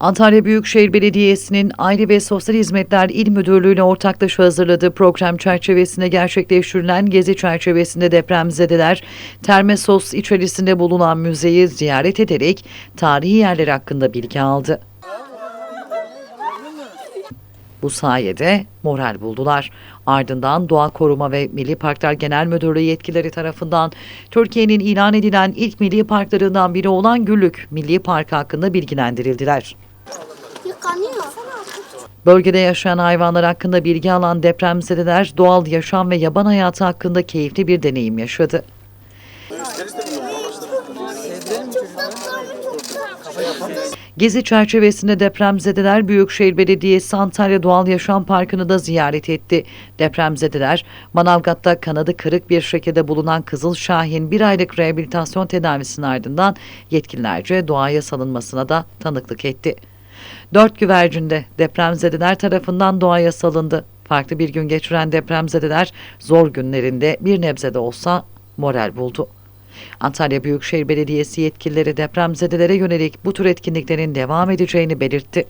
Antalya Büyükşehir Belediyesi'nin Aile ve Sosyal Hizmetler İl Müdürlüğü ile ortaklaşa hazırladığı program çerçevesinde gerçekleştirilen gezi çerçevesinde depremzedeler Termesos içerisinde bulunan müzeyi ziyaret ederek tarihi yerler hakkında bilgi aldı. Bu sayede moral buldular. Ardından Doğa Koruma ve Milli Parklar Genel Müdürlüğü yetkileri tarafından Türkiye'nin ilan edilen ilk milli parklarından biri olan Güllük Milli Park hakkında bilgilendirildiler. Yıkanıyor. Bölgede yaşayan hayvanlar hakkında bilgi alan depremzedeler doğal yaşam ve yaban hayatı hakkında keyifli bir deneyim yaşadı. Gezi çerçevesinde depremzedeler Büyükşehir Belediyesi Antalya Doğal Yaşam Parkı'nı da ziyaret etti. Depremzedeler Manavgat'ta kanadı kırık bir şekilde bulunan Kızıl Şahin bir aylık rehabilitasyon tedavisinin ardından yetkililerce doğaya salınmasına da tanıklık etti. Dört güvercinde depremzedeler tarafından doğaya salındı. Farklı bir gün geçiren depremzedeler zor günlerinde bir nebze de olsa moral buldu. Antalya Büyükşehir Belediyesi yetkilileri depremzedelere yönelik bu tür etkinliklerin devam edeceğini belirtti.